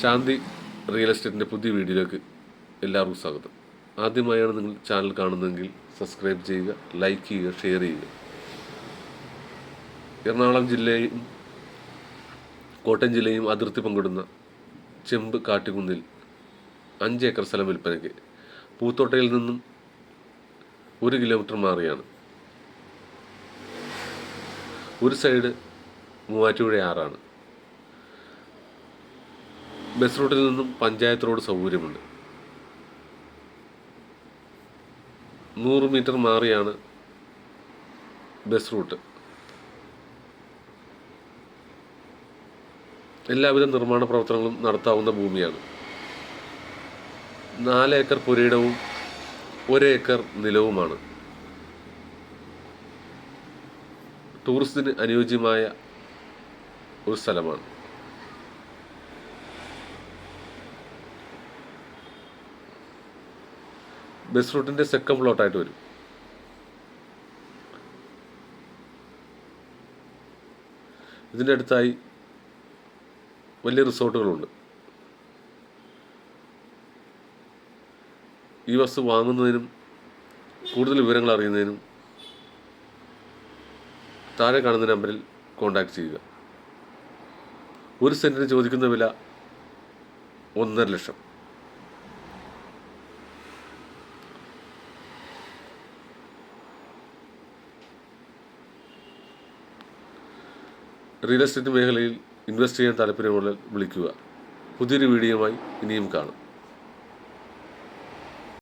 ശാന്തി real എസ്റ്റേറ്റിന്റെ പുതിയ വീഡിയോയിലേക്ക് എല്ലാവർക്കും സ്വാഗതം. ആദ്യമായാണ് നിങ്ങൾ ചാനൽ കാണുന്നതെങ്കിൽ സബ്സ്ക്രൈബ് ചെയ്യുക ലൈക്ക് ചെയ്യുക ഷെയർ ചെയ്യുക. എറണാകുളം ജില്ലയും കോട്ടയം ജില്ലയും അതിർത്തി പങ്കിടുന്ന ചെമ്പ് കാട്ടുകുന്നിൽ അഞ്ച് ഏക്കർ സ്ഥലം വിൽപ്പനയ്ക്ക് പൂത്തോട്ടയിൽ നിന്നും ഒരു കിലോമീറ്റർ മാറിയാണ്. ഒരു സൈഡ് മൂവാറ്റുപുഴ ആറാണ്. ബസ് റൂട്ടിൽ നിന്നും പഞ്ചായത്ത് റോഡ് സൗകര്യമുണ്ട്. നൂറ് മീറ്റർ മാറിയാണ് ബസ് റൂട്ട്. എല്ലാവിധ നിർമ്മാണ പ്രവർത്തനങ്ങളും നടത്താവുന്ന ഭൂമിയാണ്. നാല് ഏക്കർ പുരയിടവും ഒരു ഏക്കർ നിലവുമാണ്. ടൂറിസത്തിന് അനുയോജ്യമായ ഒരു സ്ഥലമാണ്. ബസ് റൂട്ടിന്റെ സെക്കൻഡ് പ്ലോട്ടായിട്ട് വരും. ഇതിന്റെ അടുത്തായി വലിയ റിസോർട്ടുകളുണ്ട്. ഈ വസ്തു വാങ്ങുന്നതിനും കൂടുതൽ വിവരങ്ങൾ അറിയുന്നതിനും താഴെ കാണുന്ന നമ്പറിൽ കോൺടാക്റ്റ് ചെയ്യുക. ഒരു സെന്റിന് ചോദിക്കുന്ന വില ഒന്നര ലക്ഷം. റിയൽ എസ്റ്റേറ്റ് മേഖലയിൽ ഇൻവെസ്റ്റ് ചെയ്യാൻ താല്പര്യമുള്ളവർ വിളിക്കുക. പുതിയൊരു വീഡിയോയുമായി ഇനിയും കാണാം.